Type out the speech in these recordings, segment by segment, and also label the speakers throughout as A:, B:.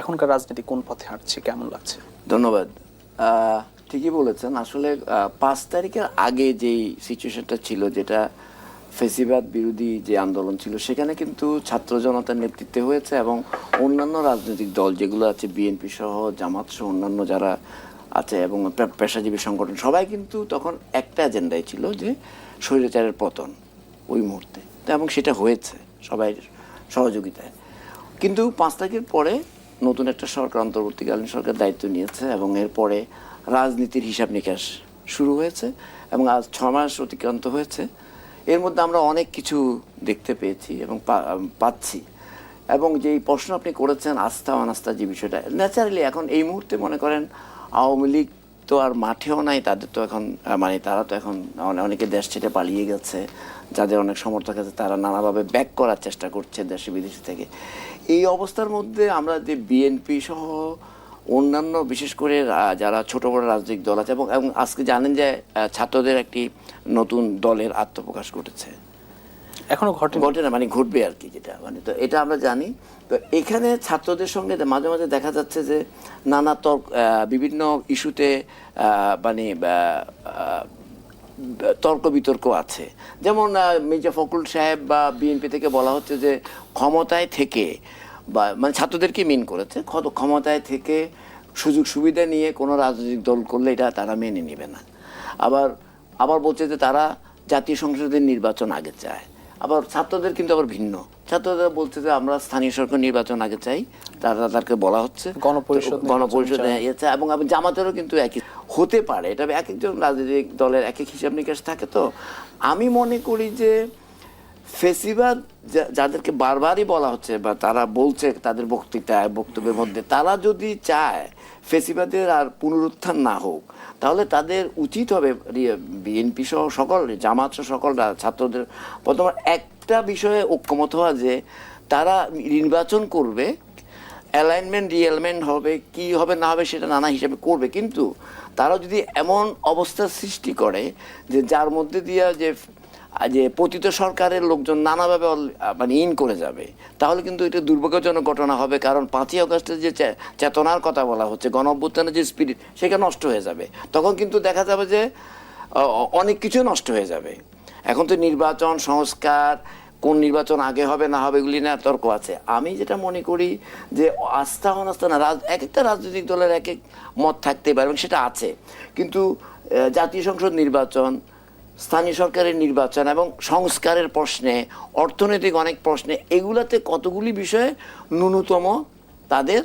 A: এখনকার রাজনীতি কোন পথে হাঁটছে, কেমন লাগছে?
B: ধন্যবাদ। ঠিকই বলেছেন। আসলে পাঁচ তারিখের আগে যেই সিচুয়েশনটা ছিল, যেটা ফেসিবাদ বিরোধী যে আন্দোলন ছিল, সেখানে কিন্তু ছাত্র জনতার নেতৃত্বে হয়েছে এবং অন্যান্য রাজনৈতিক দল, যেগুলো আছে বিএনপি সহ, জামাত সহ, অন্যান্য যারা আছে এবং পেশাজীবী সংগঠন, সবাই কিন্তু তখন একটা এজেন্ডাই ছিল যে স্বৈরাচারের পতন ওই মুহূর্তে। এবং সেটা হয়েছে সবাই সহযোগিতায়। কিন্তু পাঁচ তারিখের পরে নতুন একটা সরকার অন্তর্বর্তীকালীন সরকার দায়িত্ব নিয়েছে এবং এরপরে রাজনীতির হিসাব নিকাশ শুরু হয়েছে এবং আজ ছ মাস অতিক্রান্ত হয়েছে। এর মধ্যে আমরা অনেক কিছু দেখতে পেয়েছি এবং পাচ্ছি। এবং যেই প্রশ্ন আপনি করেছেন, আস্থা অনাস্থা যে বিষয়টা ন্যাচারালি এখন এই মুহূর্তে মনে করেন আওয়ামী লীগ তো আর মাঠেও নাই, তাদের তো এখন মানে তারা তো এখন অনেকে দেশ ছেড়ে পালিয়ে গেছে। যাদের অনেক সমর্থক আছে তারা নানাভাবে ব্যাক করার চেষ্টা করছে দেশে বিদেশে থেকে। এই অবস্থার মধ্যে আমরা যে বিএনপি সহ অন্যান্য বিশেষ করে যারা ছোট বড় রাজনৈতিক দল আছে এবং এবং আজকে জানেন যে ছাত্রদের একটি নতুন দলের আত্মপ্রকাশ ঘটেছে।
A: এখনও ঘটে
B: ঘটে না মানে ঘটবে আর কি যেটা। মানে তো এটা আমরা জানি। তো এখানে ছাত্রদের সঙ্গে মাঝে মাঝে দেখা যাচ্ছে যে নানা তর্ক বিভিন্ন ইস্যুতে মানে তর্ক বিতর্ক আছে। যেমন মির্জা ফখরুল সাহেব বা বিএনপি থেকে বলা হচ্ছে যে, ক্ষমতায় থেকে বা মানে ছাত্রদেরকে মিন করেছে ক্ষমতায় থেকে সুযোগ সুবিধা নিয়ে কোনো রাজনৈতিক দল করলে এটা তারা মেনে নেবে না। আবার আবার বলছে যে তারা জাতীয় সংসদের নির্বাচন আগে চায়। আবার ছাত্রদের কিন্তু আবার ভিন্ন। ছাত্রদের বলছে যে আমরা স্থানীয় সরকার নির্বাচন আগে চাই তারা তাদেরকে বলা হচ্ছে।
A: গণপরিষদ
B: গণপরিষদ এবং জামাতেরও কিন্তু একই। হতে পারে এটা এক একজন রাজনৈতিক দলের এক এক হিসাব নিকাশ থাকে তো। আমি মনে করি যে ফেসিবাদ যাদেরকে বারবারই বলা হচ্ছে বা তারা বলছে তাদের বক্তৃতায় বক্তব্যের মধ্যে তারা যদি চায় ফেসিবাদের আর পুনরুত্থান না হোক তাহলে তাদের উচিত হবে বিএনপি সহ সকল, জামাত সহ সকল ছাত্রদের প্রথম একটা বিষয়ে ঐক্যমত হওয়া যে তারা নির্বাচন করবে অ্যালাইনমেন্ট রিঅ্যালাইনমেন্ট হবে, কি হবে না হবে সেটা নানা হিসাবে করবে। কিন্তু তারা যদি এমন অবস্থার সৃষ্টি করে যে যার মধ্যে দিয়ে যে যে পতিত সরকারের লোকজন নানাভাবে মানে ইন করে যাবে, তাহলে কিন্তু এটা দুর্ভাগ্যজনক ঘটনা হবে, কারণ পাঁচই অগস্টের যে চেতনার কথা বলা হচ্ছে গণ যে স্পিরিট সেটা নষ্ট হয়ে যাবে। তখন কিন্তু দেখা যাবে যে অনেক কিছু নষ্ট হয়ে যাবে। এখন তো নির্বাচন, সংস্কার, কোন নির্বাচন আগে হবে, না হবে, এগুলি না তর্ক আছে। আমি যেটা মনে করি যে, আস্থা অনাস্থা না এক একটা রাজনৈতিক দলের এক এক মত থাকতে পারে এবং সেটা আছে। কিন্তু জাতীয় সংসদ নির্বাচন স্থানীয় সরকারের নির্বাচন এবং সংস্কারের প্রশ্নে, অর্থনৈতিক অনেক প্রশ্নে, এগুলাতে কতগুলি বিষয়ে ন্যূনতম তাদের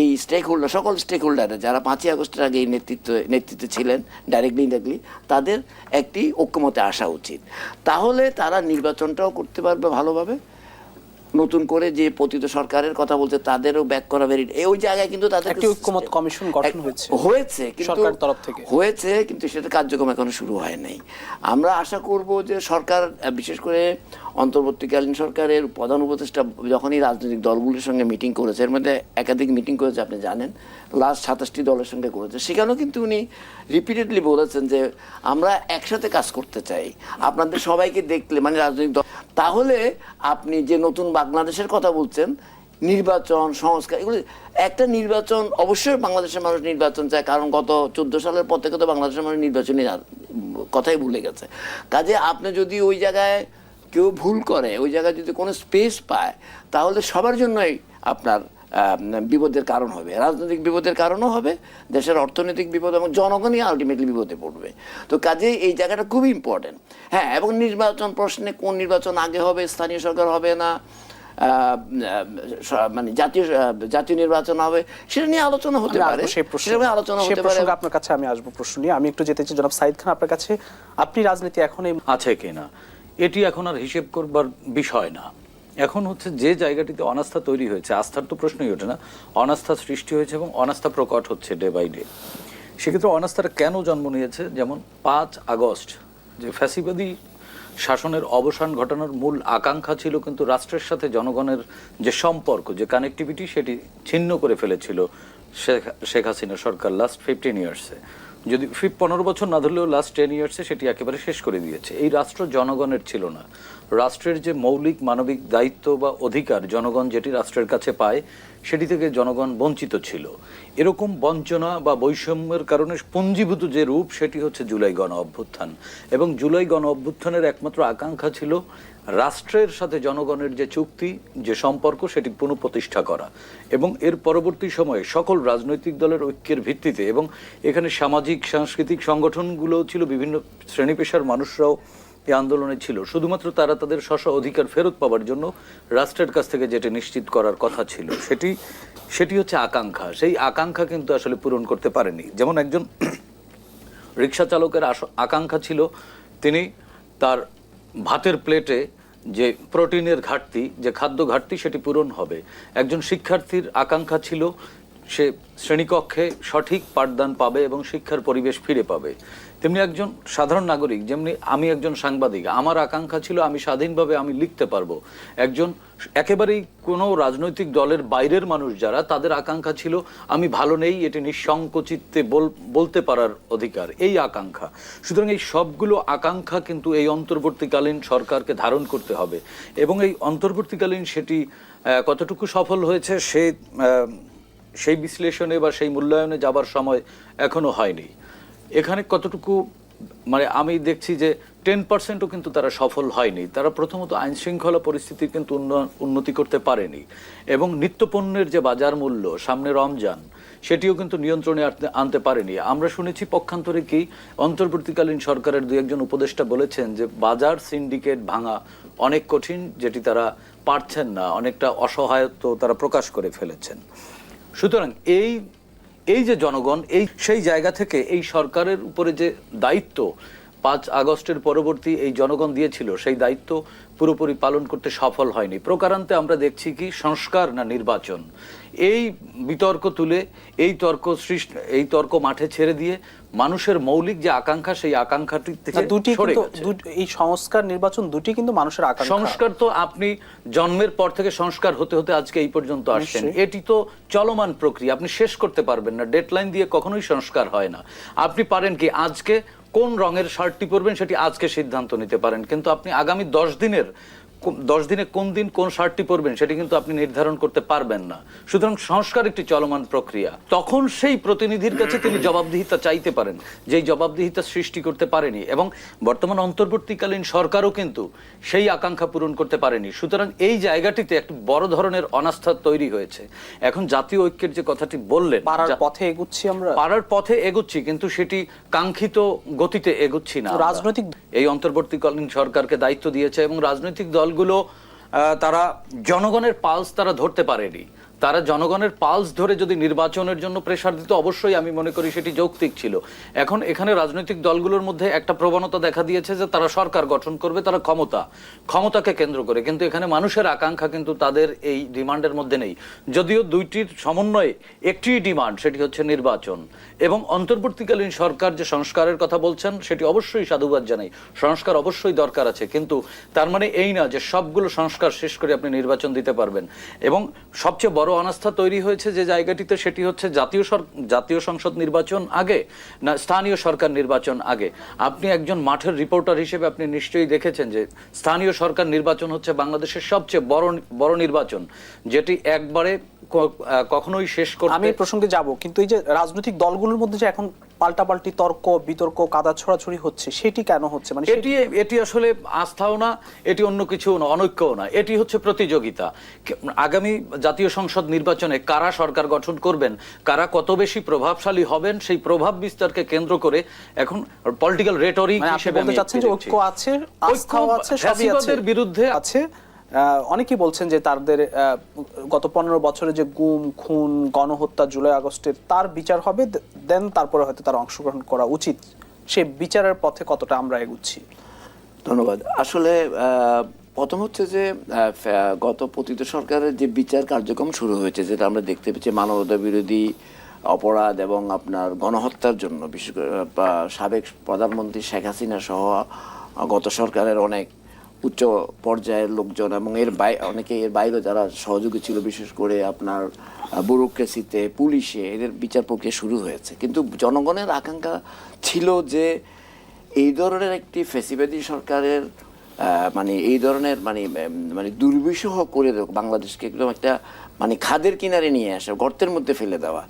B: এই স্টেক হোল্ডার সকল স্টেক হোল্ডার যারা পাঁচই আগস্টের আগে এই নেতৃত্ব, নেতৃত্বে ছিলেন ডাইরেক্টলি ইনডাইরেক্টলি তাদের একটি ঐক্যমতে আসা উচিত। তাহলে তারা নির্বাচনটাও করতে পারবে ভালোভাবে। নতুন করে যে পতিত সরকারের কথা বলছে তাদেরও ব্যাক করা ভেরি এই ওই জায়গায় কিন্তু তাদের
A: একটি ঐক্যমত কমিশন গঠন হয়েছে।
B: হয়েছে কিন্তু
A: সরকারের তরফ থেকে।
B: হয়েছে কিন্তু সেটা কার্যক্রম এখনও শুরু হয় নাই আমরা আশা করব যে সরকার বিশেষ করে অন্তর্বর্তীকালীন সরকারের প্রধান উপদেষ্টা যখনই রাজনৈতিক দলগুলির সঙ্গে মিটিং করেছে এর মধ্যে একাধিক মিটিং করেছে আপনি জানেন লাস্ট সাতাশটি দলের সঙ্গে করেছে সেখানেও কিন্তু উনি রিপিটেডলি বলেছেন যে আমরা একসাথে কাজ করতে চাই আপনাদের সবাইকে দেখলে মানে রাজনৈতিক দল তাহলে আপনি যে নতুন বাংলাদেশের কথা বলছেন, নির্বাচন, সংস্কার, এগুলি, একটা নির্বাচন, অবশ্যই বাংলাদেশের মানুষ নির্বাচন চায়, কারণ গত চোদ্দ সালের পর থেকে তো বাংলাদেশের মানুষ নির্বাচনী কথাই ভুলে গেছে। কাজে আপনি যদি ওই জায়গায় কেউ ভুল করে, ওই জায়গায় যদি কোনো স্পেস পায়, তাহলে সবার জন্যই আপনার বিপদের কারণ হবে। রাজনৈতিক বিপদের কারণও হবে দেশের অর্থনৈতিক বিপদ এবং জনগণই আলটিমেটলি বিপদে পড়বে। তো কাজে এই জায়গাটা খুবই ইম্পর্টেন্ট হ্যাঁ এবং নির্বাচন প্রশ্নে কোন নির্বাচন আগে হবে স্থানীয় সরকার হবে না মানে জাতীয় জাতীয় নির্বাচন হবে সেটা নিয়ে আলোচনা হতে পারে।
A: সেই প্রশ্নে।
B: সেটা আলোচনা হতে পারে।
A: আপনার কাছে আমি আসব প্রশ্ন নিয়ে। আমি একটু যেতে চাই জনাব সাইদ খান আপনার কাছে। আপনি রাজনীতি এখন
C: আছে কিনা? এটি এখন আর হিসেব করবার বিষয় না। এখন হচ্ছে যে জায়গাটিতে অনাস্থা তৈরি হয়েছে, আস্থার তো প্রশ্নই ওঠে না, অনাস্থা সৃষ্টি হয়েছে এবং অনাস্থা প্রকট হচ্ছে ডে বাই ডে সেক্ষেত্রে অনাস্থাটা কেন জন্ম নিয়েছে? যেমন পাঁচ আগস্ট, যে ফ্যাসিবাদী শাসনের অবসান ঘটানোর মূল আকাঙ্ক্ষা ছিল কিন্তু রাষ্ট্রের সাথে জনগণের যে সম্পর্ক, যে কানেক্টিভিটি সেটি ছিন্ন করে ফেলেছিল শেখ শেখ হাসিনা সরকার লাস্ট ফিফটিন ইয়ার্সে যদি ফিফ, পনেরো বছর না ধরলেও লাস্ট টেন ইয়ার্সে সেটি একেবারে শেষ করে দিয়েছে। এই রাষ্ট্র জনগণের ছিল না। রাষ্ট্রের যে মৌলিক মানবিক দায়িত্ব বা অধিকার জনগণ যেটি রাষ্ট্রের কাছে পায়, সেটি থেকে জনগণ বঞ্চিত ছিল। এরকম বঞ্চনা বা বৈষম্যের কারণে পুঞ্জীভূত যে রূপ, সেটি হচ্ছে জুলাই গণ অভ্যুত্থান। এবং জুলাই গণ অভ্যুত্থানের একমাত্র আকাঙ্ক্ষা ছিল রাষ্ট্রের সাথে জনগণের যে চুক্তি, যে সম্পর্ক, সেটি পুনঃপ্রতিষ্ঠা করা। এবং এর পরবর্তী সময়ে সকল রাজনৈতিক দলের ঐক্যের ভিত্তিতে এবং এখানে সামাজিক, সাংস্কৃতিক সংগঠনগুলো ছিল, বিভিন্ন শ্রেণি পেশার মানুষরাও এই আন্দোলনে ছিল। শুধুমাত্র তারা তাদের স্ব অধিকার ফেরত পাওয়ার জন্য রাষ্ট্রের কাছ থেকে যেটি নিশ্চিত করার কথা ছিল, সেটি সেটি হচ্ছে আকাঙ্ক্ষা। সেই আকাঙ্ক্ষা কিন্তু আসলে পূরণ করতে পারেনি। যেমন একজন রিক্সা চালকের আকাঙ্ক্ষা ছিল, তিনি তার ভাতের প্লেটে যে প্রোটিনের ঘাটতি, যে খাদ্য ঘাটতি, সেটি পূরণ হবে। একজন শিক্ষার্থীর আকাঙ্ক্ষা ছিল, সে শ্রেণীকক্ষে সঠিক পাঠদান পাবে এবং শিক্ষার পরিবেশ ফিরে পাবে। তেমনি একজন সাধারণ নাগরিক, যেমনি আমি একজন সাংবাদিক, আমার আকাঙ্ক্ষা ছিল আমি স্বাধীনভাবে আমি লিখতে পারব। একজন একেবারেই কোনো রাজনৈতিক দলের বাইরের মানুষ যারা, তাদের আকাঙ্ক্ষা ছিল আমি ভালো নেই, এটি নিঃসংকোচিত্তে বল- বলতে পারার অধিকার, এই আকাঙ্ক্ষা। সুতরাং এই সবগুলো আকাঙ্ক্ষা কিন্তু এই অন্তর্বর্তীকালীন সরকারকে ধারণ করতে হবে। এবং এই অন্তর্বর্তীকালীন সেটি কতটুকু সফল হয়েছে, সে সেই বিশ্লেষণে বা সেই মূল্যায়নে যাবার সময় এখনও হয়নি। এখানে কতটুকু মানে আমি দেখছি যে টেন পার্সেন্টও কিন্তু তারা সফল হয়নি। তারা প্রথমত আইন শৃঙ্খলা পরিস্থিতির কিন্তু উন্নতি করতে পারেনি। এবং নিত্যপণ্যের যে বাজার মূল্য সামনে রমজান, সেটিও কিন্তু নিয়ন্ত্রণে আনতে- পারেনি। আমরা শুনেছি পক্ষান্তরে কি অন্তর্বর্তীকালীন সরকারের দু একজন উপদেষ্টা বলেছেন যে বাজার সিন্ডিকেট ভাঙা অনেক কঠিন, যেটি তারা পারছেন না, অনেকটা অসহায়ত্ব তারা প্রকাশ করে ফেলেছেন। সুতরাং এই এই যে জনগণ এই সেই জায়গা থেকে এই সরকারের উপরে যে দায়িত্ব পাঁচ আগস্টের পরবর্তী এই জনগণ দিয়েছিল সেই দায়িত্ব পুরোপুরি পালন করতে সফল হয়নি। প্রকারান্তে আমরা দেখছি কি সংস্কার না নির্বাচন? এই বিতর্ক তুলে এই তর্ক সৃষ্টি এই তর্ক মাঠে ছেড়ে দিয়ে মানুষের মৌলিক যে আকাঙ্ক্ষা সেই আকাঙ্ক্ষাটি থেকে
A: দুটি কিন্তু এই সংস্কার নির্বাচন দুটি কিন্তু মানুষের আকাঙ্ক্ষা।
C: সংস্কার তো আপনি জন্মের পর থেকে সংস্কার হতে হতে আজকে এই পর্যন্ত আসছেন। এটি তো চলমান প্রক্রিয়া আপনি শেষ করতে পারবেন না। ডেডলাইন দিয়ে কখনোই সংস্কার হয় না। আপনি পারেন কি আজকে কোন রঙের শার্টটি পরবেন সেটি আজকে সিদ্ধান্ত নিতে পারেন। কিন্তু আপনি আগামী দশ দিনের দশ দিনে কোন দিন কোন শার্টটি পরবেন সেটি কিন্তু আপনি নির্ধারণ করতে পারবেন না। সুতরাং সংস্কার একটি চলমান প্রক্রিয়া। তখন সেই প্রতিনিধির কাছে তিনি জবাবদিহিতা চাইতে পারেন যেই জবাবদিহিতা সৃষ্টি করতে পারেনি এবং বর্তমান অন্তর্বর্তীকালীন সরকারও কিন্তু সেই আকাঙ্ক্ষা পূরণ করতে পারেনি। সুতরাং এই জায়গাটিতে একটি বড় ধরনের অনাস্থা তৈরি হয়েছে। এখন জাতীয় ঐক্যের যে কথাটি বললেন
A: পাড়ার পথে এগুচ্ছি আমরা?
C: পাড়ার পথে এগুচ্ছি কিন্তু সেটি কাঙ্ক্ষিত গতিতে এগুচ্ছি না
A: রাজনৈতিক-
C: এই অন্তর্বর্তীকালীন সরকারকে দায়িত্ব দিয়েছে এবং রাজনৈতিক দলগুলো তারা জনগণের পালস তারা ধরতে পারেনি। তারা জনগণের পালস ধরে যদি নির্বাচনের জন্য প্রেশার দিত, অবশ্যই আমি মনে করি সেটি যৌক্তিক ছিল। এখন এখানে রাজনৈতিক দলগুলোর মধ্যে একটা প্রবণতা দেখা দিয়েছে যে তারা সরকার গঠন করবে, তারা ক্ষমতা, ক্ষমতাকে কেন্দ্র করে। কিন্তু এখানে মানুষের আকাঙ্ক্ষা কিন্তু তাদের এই ডিমান্ডের মধ্যে নেই। যদিও দুইটির সমন্বয়ে একটি ডিমান্ড, সেটি হচ্ছে নির্বাচন। এবং অন্তর্বর্তীকালীন সরকার যে সংস্কারের কথা বলছেন, সেটি অবশ্যই সাধুবাদ জানাই। সংস্কার অবশ্যই দরকার আছে, কিন্তু তার মানে এই না যে সবগুলো সংস্কার শেষ করে আপনি নির্বাচন দিতে পারবেন। এবং সবচেয়ে বড় অনাস্থা তৈরি হয়েছে যে জায়গাটিতে সেটি হচ্ছে জাতীয় জাতীয় সংসদ নির্বাচন আগে না, স্থানীয় সরকার নির্বাচন আগে। আপনি একজন মাঠের রিপোর্টার হিসেবে আপনি নিশ্চয়ই দেখেছেন যে স্থানীয় সরকার নির্বাচন হচ্ছে বাংলাদেশের সবচেয়ে বড় বড় নির্বাচন, যেটি একবারে কখনোই শেষ করতে
A: আমি প্রসঙ্গে যাব, কিন্তু এই যে রাজনৈতিক দলগুলোর মধ্যে যে এখন পাল্টাপাল্টি তর্ক বিতর্ক কাদা ছড়াছড়ি হচ্ছে সেটি কেন হচ্ছে? মানে
C: এটি এটি আসলে আস্থাও না এটি অন্য কিছু না অনৈক্যও না। এটি হচ্ছে প্রতিযোগিতা। আগামী জাতীয় সংসদ নির্বাচনে কারা সরকার গঠন করবেন কারা কত বেশি প্রভাবশালী হবেন সেই প্রভাব বিস্তারকে কেন্দ্র করে এখন পলিটিক্যাল রেটরিক
A: মানে
C: হিসেবে
A: ঐক্য আছে আস্থাও আছে সবই আছে
C: বিরুদ্ধে
A: আছে। অনেকেই বলছেন যে তাদের গত পনেরো বছরে যে গুম, খুন, গণহত্যা জুলাই আগস্টের তার বিচার হবে দেন তারপরে হয়তো তার অংশগ্রহণ করা উচিত। সে বিচারের পথে কতটা আমরা এগুচ্ছি?
B: ধন্যবাদ। আসলে প্রথম হচ্ছে যে গত পতিত সরকারের যে বিচার কার্যক্রম শুরু হয়েছে, যেটা আমরা দেখতে পেয়েছি, মানবতা বিরোধী অপরাধ এবং আপনার গণহত্যার জন্য, বিশেষ করে সাবেক প্রধানমন্ত্রী শেখ হাসিনা সহ গত সরকারের অনেক উচ্চ পর্যায়ের লোকজন এবং এর বাই, অনেকে এর বাইরে যারা সহযোগী ছিল, বিশেষ করে আপনার ব্যুরোক্রেসিতে, পুলিশে, এদের বিচার প্রক্রিয়া শুরু হয়েছে। কিন্তু জনগণের আকাঙ্ক্ষা ছিল যে এই ধরনের একটি ফেসিবাদী সরকারের মানে এই ধরনের মানে মানে দুর্বিষহ করে বাংলাদেশকে একদম একটা মানে খাদের কিনারে নিয়ে আসা, গর্তের মধ্যে ফেলে দেওয়া,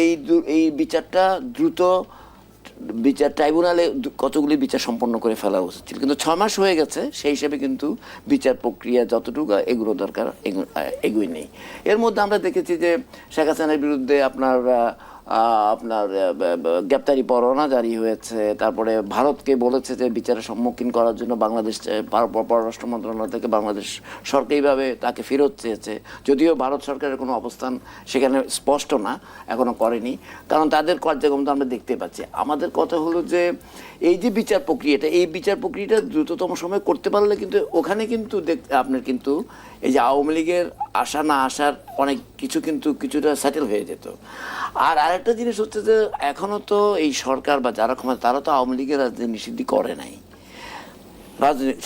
B: এই এই বিচারটা দ্রুত বিচার, ট্রাইব্যুনালে কতগুলি বিচার সম্পন্ন করে ফেলা উচিত ছিল। কিন্তু ছয় মাস হয়ে গেছে, সেই হিসেবে কিন্তু বিচার প্রক্রিয়া যতটুকু এগুলো দরকার এগুই নেই। এর মধ্যে আমরা দেখেছি যে শেখ হাসিনার বিরুদ্ধে আপনার আপনার গ্রেপ্তারি পরোয়ানা জারি হয়েছে। তারপরে ভারতকে বলেছে যে বিচারের সম্মুখীন করার জন্য বাংলাদেশ পর- পর- পররাষ্ট্র মন্ত্রণালয় থেকে বাংলাদেশ সরকারিভাবে তাকে ফেরত চেয়েছে। যদিও ভারত সরকারের কোনো অবস্থান সেখানে স্পষ্ট না এখনও করেনি। কারণ তাদের কার্যক্রম তো আমরা দেখতে পাচ্ছি। আমাদের কথা হলো যে, এই যে বিচার প্রক্রিয়াটা, এই বিচার প্রক্রিয়াটা দ্রুততম সময়ে করতে পারলে কিন্তু ওখানে কিন্তু দেখ, আপনার কিন্তু এই যে আওয়ামী লীগের আসা না আসার অনেক কিছু কিন্তু কিছুটা সেটেল হয়ে যেত। আর আরেকটা জিনিস হচ্ছে যে এখনও তো এই সরকার বা যারা ক্ষমতা তারা তো আওয়ামী লীগের রাজনীতি নিষিদ্ধি করে নাই। রাজনীতি